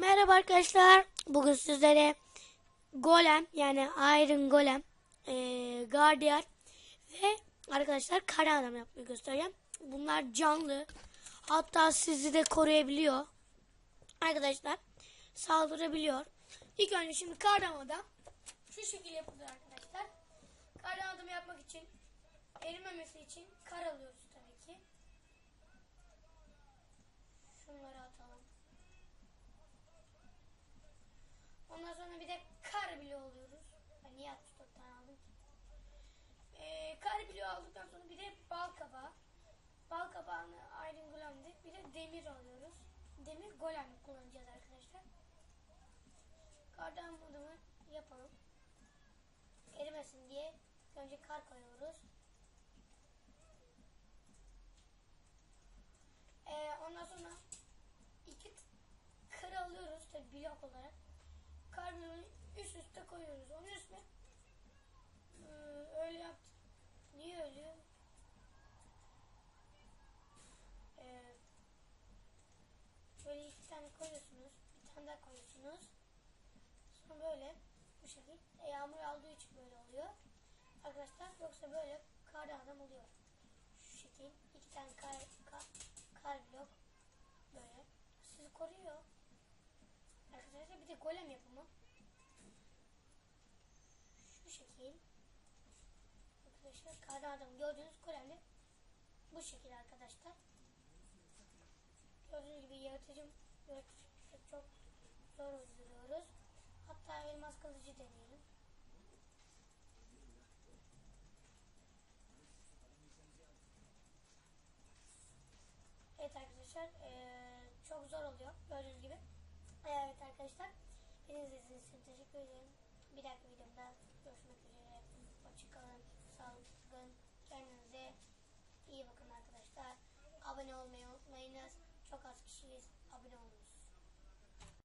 Merhaba arkadaşlar. Bugün sizlere Golem yani Iron Golem, eee Guardian ve arkadaşlar kara adam yapmayı göstereceğim. Bunlar canlı. Hatta sizi de koruyabiliyor. Arkadaşlar saldırabiliyor. İlk önce şimdi kara adam şu şekilde yapılıyor arkadaşlar. Kara adamı yapmak için erimemesi için kar alıyoruz tabii ki. Şunları atalım. Ondan sonra bir de kar bile oluyoruz. Ben niye 64 tane aldım ki? Ee, kar bile aldıktan sonra bir de bal kabağı. Bal kabağını Iron Golem'de bir de demir alıyoruz. Demir golem kullanacağız arkadaşlar. Yapalım. Erimesin diye önce kar koyuyoruz. Ee, ondan sonra iki kır alıyoruz tabi blok olarak. Karbonu üst üste koyuyoruz. Onun üstüne ee, öyle yaptım. Niye öyle? Ee, böyle iki tane koyuyorsunuz. Bir tane daha koyuyorsunuz. Sonra böyle bu şekilde e, yağmur aldığı için böyle oluyor. Arkadaşlar yoksa böyle kar adam oluyor. Şu şekil iki tane kar, kar, kar blok böyle sizi koruyor. Arkadaşlar bir de golem yapımı. Şu şekil. Arkadaşlar kara adam gördüğünüz golemle bu şekil arkadaşlar. Gördüğünüz gibi yaratıcı yaratıcı çok zor öldürüyoruz. Kılıcı deneyelim. Evet arkadaşlar eee, çok zor oluyor gördüğünüz gibi. Evet arkadaşlar beni izlediğiniz için teşekkür ederim. Bir dahaki videomda görüşmek üzere. Hoşçakalın. Sağlıklı. Kendinize iyi bakın arkadaşlar. Abone olmayı unutmayınız. Çok az kişiyiz. Abone olun.